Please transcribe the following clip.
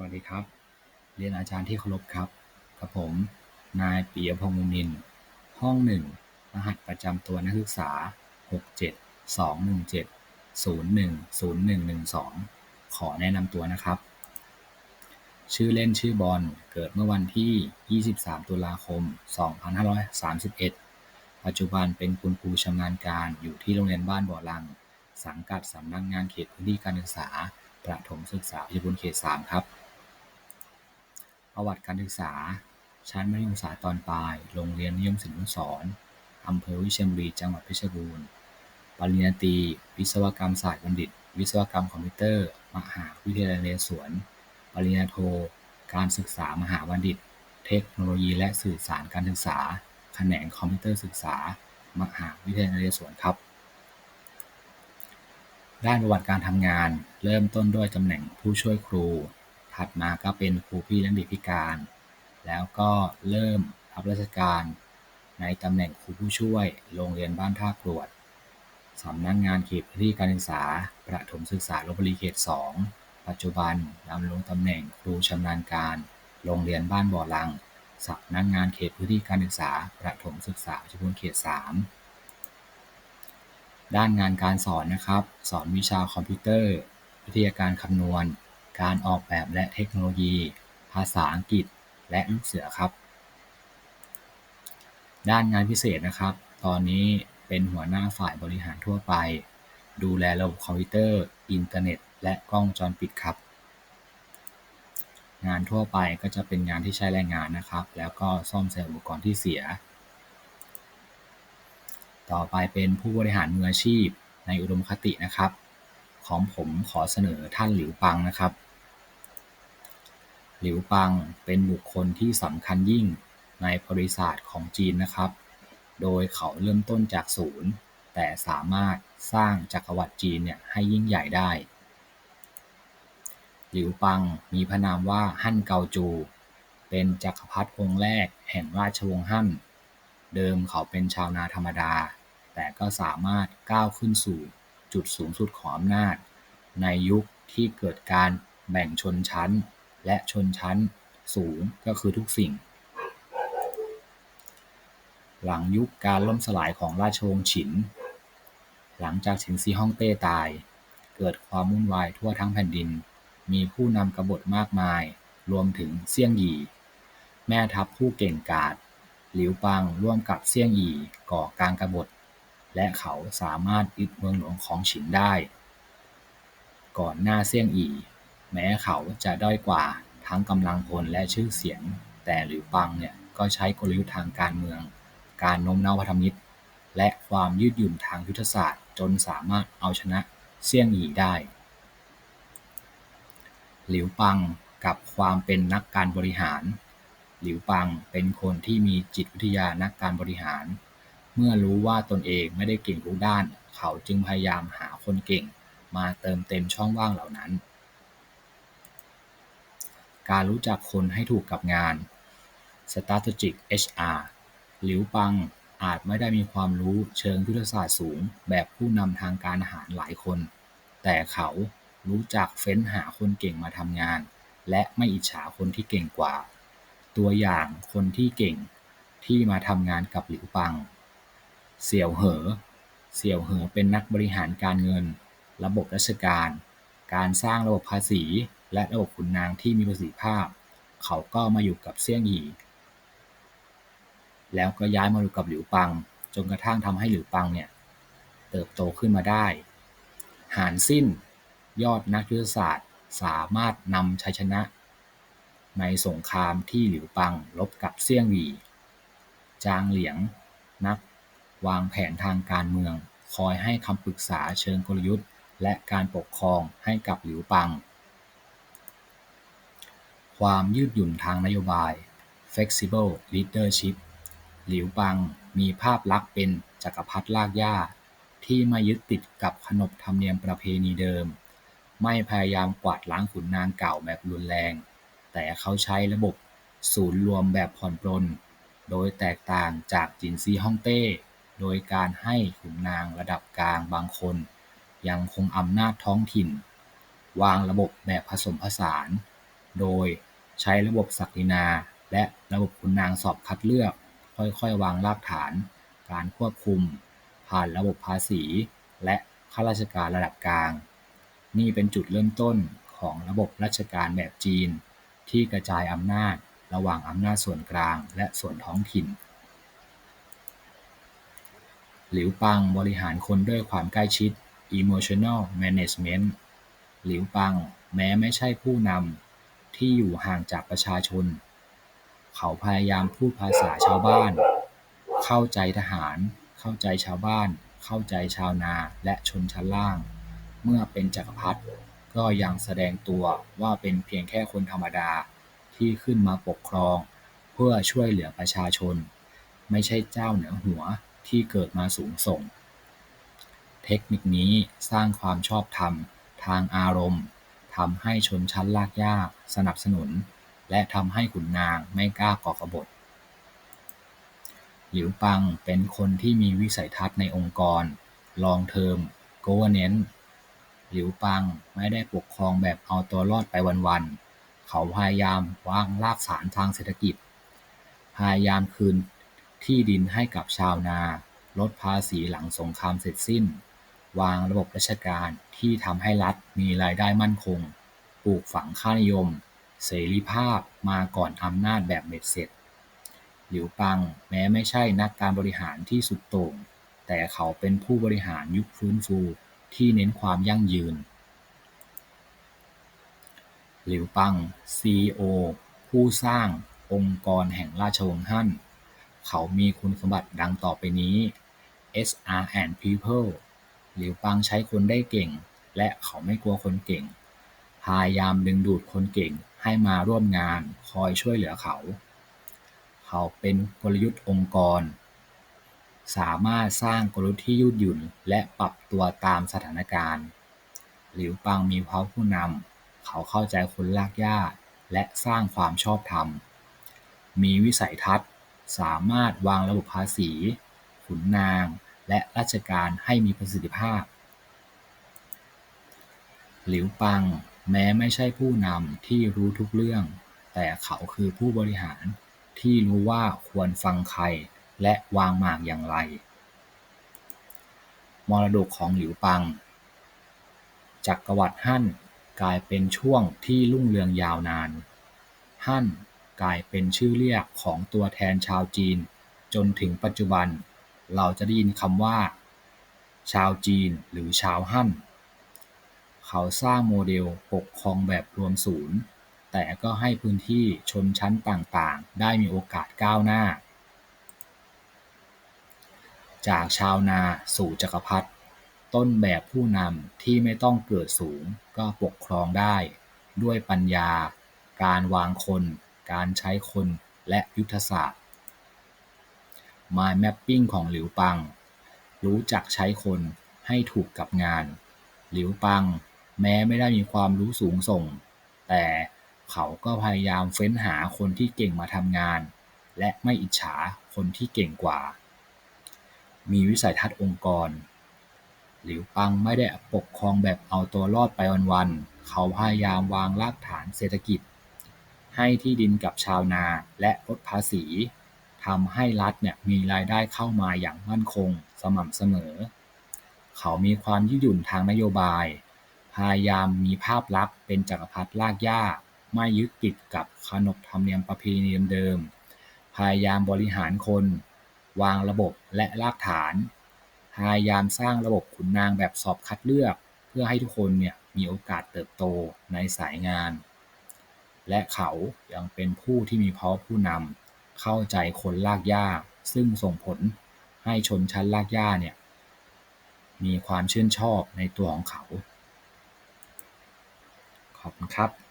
วัสดีครับ เรียนอาจารย์ที่เคารพครับกับผม นายปียพงษ์มุนิน ห้องหนึ่งรหัสประจำตัวนักศึกษา 67217010112 ขอแนะนำตัวนะครับ ชื่อเล่นชื่อบอลเกิดเมื่อวันที่ 23 ตุลาคม 2531 ปัจจุบันเป็นคุณครูชำนาญการอยู่ที่โรงเรียนบ้านบ่อลัง สังกัดสำนักงานเขตพื้นที่การศึกษาประถมศึกษาพิบูลเขต 3 ครับ ประวัติการศึกษา ชั้นมัธยมศึกษาตอนปลาย โรงเรียนนิยมศิลปนุสรณ์ อำเภอวิเชียรบุรี จังหวัดเพชรบูรณ์ ปริญญาตรี วิศวกรรมศาสตร์บัณฑิต วิศวกรรมคอมพิวเตอร์ มหาวิทยาลัยนเรศวร ปริญญาโท การศึกษามหาบัณฑิต เทคโนโลยีและสื่อสารการศึกษา แขนงคอมพิวเตอร์ศึกษา มหาวิทยาลัยนเรศวรครับด้านประวัติการทำงาน เริ่มต้นด้วยตำแหน่งผู้ช่วยครู ถัดมาก็เป็นครูพี่เลี้ยงเด็กพิการ แล้วก็เริ่มรับราชการในตำแหน่งครูผู้ช่วย โรงเรียนบ้านท่ากรวดสำนักงานเขตพื้นที่การศึกษา ประถมศึกษาลพบุรีเขต 2 ปัจจุบันดำรงตำแหน่งครูชำนาญการ โรงเรียนบ้านบ่อลังสำนักงานเขตพื้นที่การศึกษา ประถมศึกษาชรบูรณ์เขต 3 ด้านงานการสอนนะครับ สอนวิชาคอมพิวเตอร์ วิทยาการคำนวณ การออกแบบและเทคโนโลยี ภาษาอังกฤษ และลูกเสือครับ ด้านงานพิเศษนะครับ ตอนนี้เป็นหัวหน้าฝ่ายบริหารทั่วไป ดูแลระบบคอมพิวเตอร์ อินเทอร์เน็ต และกล้องจรปิดครับ งานทั่วไปก็จะเป็นงานที่ใช้แรงงานนะครับ แล้วก็ซ่อมแซมอุปกรณ์ที่เสีย ต่อไปเป็นผู้บริหารมืออาชีพในอุดมคตินะครับ ของผมขอเสนอท่านหลิวปังนะครับ หลิวปัง เป็นบุคคลที่สำคัญยิ่งในบริษัทของจีนนะครับ โดยเขาเริ่มต้นจากศูนย์ แต่สามารถสร้างจักรวรรดิจีนเนี่ยให้ยิ่งใหญ่ได้ หลิวปังมีพระนามว่าฮั่นเกาจู เป็นจักรพรรดิองค์แรกแห่งราชวงศ์ฮั่น เดิมเขาเป็นชาวนาธรรมดา แต่ก็สามารถก้าวขึ้นสู่จุดสูงสุดของอำนาจ ในยุคที่เกิดการแบ่งชนชั้น และชนชั้นสูงก็คือทุกสิ่ง หลังยุคการล่มสลายของราชวงศ์ฉิน หลังจากฉินซีฮ่องเต้ตาย เกิดความวุ่นวายทั่วทั้งแผ่นดิน มีผู้นำกบฏมากมาย รวมถึงเซี่ยงหยีแม่ทัพผู้เก่งกาจหลิวปังร่วมกับเซี่ยงหยีก่อการกบฏ และเขาสามารถยึดเมืองหลวงของฉินได้ ก่อนหน้าเซี่ยงหยี แม้เขาจะด้อยกว่าทั้งกำลังพลและชื่อเสียง แต่หลิวปังเนี่ยก็ใช้กลยุทธ์ทางการเมือง การโน้มน้าวพันธมิตร และความยืดหยุ่นทางยุทธศาสตร์ จนสามารถเอาชนะเซี่ยงหยี่ได้ หลิวปังกับความเป็นนักการบริหาร หลิวปังเป็นคนที่มีจิตวิทยานักการบริหาร เมื่อรู้ว่าตนเองไม่ได้เก่งทุกด้าน เขาจึงพยายามหาคนเก่ง มาเติมเต็มช่องว่างเหล่านั้น การรู้จักคนให้ถูกกับงาน Strategic HR หลิวปังอาจไม่ได้มีความรู้เชิงยุทธศาสตร์สูงแบบผู้นำทางการอาหารหลายคน แต่เขารู้จักเฟ้นหาคนเก่งมาทำงาน และไม่อิจฉาคนที่เก่งกว่า ตัวอย่างคนที่เก่งที่มาทำงานกับหลิวปัง เสี่ยวเหอ เสี่ยวเหอเป็นนักบริหารการเงิน ระบบราชการ การสร้างระบบภาษี และระบบขุนนางที่มีประสิทธิภาพ เขาก็มาอยู่กับเซี่ยงหยีแล้วก็ย้ายมาอยู่กับหลิวปัง จนกระทั่งทำให้หลิวปังเนี่ยเติบโตขึ้นมาได้ หานสิ้น ยอดนักยุทธศาสตร์ สามารถนำชัยชนะ ในสงครามที่หลิวปังรบกับเซี่ยงหยีจางเหลียง นักวางแผนทางการเมือง คอยให้คำปรึกษาเชิงกลยุทธ์ และการปกครองให้กับหลิวปัง ความยืดหยุ่นทางนโยบาย Flexible Leadership หลิวปังมีภาพลักษณ์เป็นจักรพรรดิรากหญ้า ที่ไม่ยึดติดกับขนบธรรมเนียมประเพณีเดิม ไม่พยายามกวาดล้างขุนนางเก่าแบบรุนแรง แต่เขาใช้ระบบศูนย์รวมแบบผ่อนปรนโดยแตกต่างจากจินซีฮ่องเต้ โดยการให้ขุนนางระดับกลางบางคน ยังคงอำนาจท้องถิ่น วางระบบแบบผสมผสาน โดย ใช้ระบบศักดินา และระบบขุนนางสอบคัดเลือก ค่อย ๆ วางรากฐาน การควบคุม ผ่านระบบภาษี และข้าราชการระดับกลาง นี่เป็นจุดเริ่มต้นของระบบราชการแบบจีน ที่กระจายอำนาจระหว่างอำนาจส่วนกลางและส่วนท้องถิ่น หลิวปังบริหารคนด้วยความใกล้ชิด emotional management หลิวปังแม้ไม่ใช่ผู้นำ ที่อยู่ห่างจากประชาชน เขาพยายามพูดภาษาชาวบ้าน เข้าใจทหาร เข้าใจชาวบ้าน เข้าใจชาวนาและชนชั้นล่าง เมื่อเป็นจักรพรรดิก็ยังแสดงตัวว่าเป็นเพียงแค่คนธรรมดาที่ขึ้นมาปกครอง เพื่อช่วยเหลือประชาชน ไม่ใช่เจ้าเหนือหัวที่เกิดมาสูงส่ง เทคนิคนี้สร้างความชอบธรรมทางอารมณ์ ทำให้ชนชั้นลากยากสนับสนุน และทำให้ขุนนางไม่กล้าก่อกบฏ หลิวปังเป็นคนที่มีวิสัยทัศน์ในองค์กร long term governance หลิวปังไม่ได้ปกครองแบบเอาตัวรอดไปวันๆ เขาพยายามวางรากฐานทางเศรษฐกิจ พยายามคืนที่ดินให้กับชาวนา ลดภาษีหลังสงครามเสร็จสิ้น วางระบบราชการที่ทำให้รัฐมีรายได้มั่นคง ปลูกฝังค่านิยมเสรีภาพมาก่อนอำนาจแบบเบ็ดเสร็จ หลิวปังแม้ไม่ใช่นักการบริหารที่สุดโต่ง แต่เขาเป็นผู้บริหารยุคฟื้นฟูที่เน้นความยั่งยืน หลิวปัง CEO ผู้สร้างองค์กรแห่งราชวงศ์ฮั่น เขามีคุณสมบัติดังต่อไปนี้ SR and People หลิวปังใช้คนได้เก่ง และเขาไม่กลัวคนเก่ง พยายามดึงดูดคนเก่งให้มาร่วมงาน คอยช่วยเหลือเขา เขาเป็นกลยุทธ์องค์กร สามารถสร้างกลยุทธ์ที่ยืดหยุ่น และปรับตัวตามสถานการณ์ หลิวปังมีภาวะผู้นำ เขาเข้าใจคนลากหญ้าและสร้างความชอบธรรม มีวิสัยทัศน์ สามารถวางระบบภาษี ขุนนาง และราชการให้มีประสิทธิภาพ หลิวปัง แม้ไม่ใช่ผู้นำที่รู้ทุกเรื่อง แต่เขาคือผู้บริหารที่รู้ว่าควรฟังใครและวางหมากอย่างไร มรดกของหลิวปัง จักรวรรดิฮั่นกลายเป็นช่วงที่รุ่งเรืองยาวนาน ฮั่นกลายเป็นชื่อเรียกของตัวแทนชาวจีน จนถึงปัจจุบัน เราจะได้ยินคำว่า ชาวจีน หรือชาวฮั่น เขาสร้างโมเดลปกครองแบบรวมศูนย์ แต่ก็ให้พื้นที่ชนชั้นต่างๆ ได้มีโอกาสก้าวหน้า จากชาวนาสู่จักรพรรดิต้นแบบผู้นำที่ไม่ต้องเกิดสูงก็ปกครองได้ ด้วยปัญญา การวางคน การใช้คนและยุทธศาสตร์ Mind Mapping ของหลิวปัง รู้จักใช้คนให้ถูกกับงาน หลิวปังแม้ไม่ได้มีความรู้สูงส่ง แต่เขาก็พยายามเฟ้นหาคนที่เก่งมาทำงาน และไม่อิจฉาคนที่เก่งกว่า มีวิสัยทัศน์องค์กร หลิวปังไม่ได้ปกครองแบบเอาตัวรอดไปวันๆ เขาพยายามวางรากฐานเศรษฐกิจ ให้ที่ดินกับชาวนาและลดภาษี ทำให้รัฐเนี่ยมีรายได้เข้ามาอย่างมั่นคงสม่ำเสมอ เขามีความยืดหยุ่นทางนโยบาย พยายามมีภาพลักษณ์เป็นจักรพรรดิลากหญ้าไม่ยึดติดกับขนบธรรมเนียมประเพณีเดิมๆพยายามบริหารคน วางระบบและรากฐาน พยายามสร้างระบบขุนนางแบบสอบคัดเลือก เพื่อให้ทุกคนเนี่ยมีโอกาสเติบโตในสายงาน และเขายังเป็นผู้ที่มีภาวะผู้นำ เข้าใจคนลากหญ้า ซึ่งส่งผลให้ชนชั้นลากหญ้าเนี่ยมีความชื่นชอบในตัวของเขา ขอบคุณครับ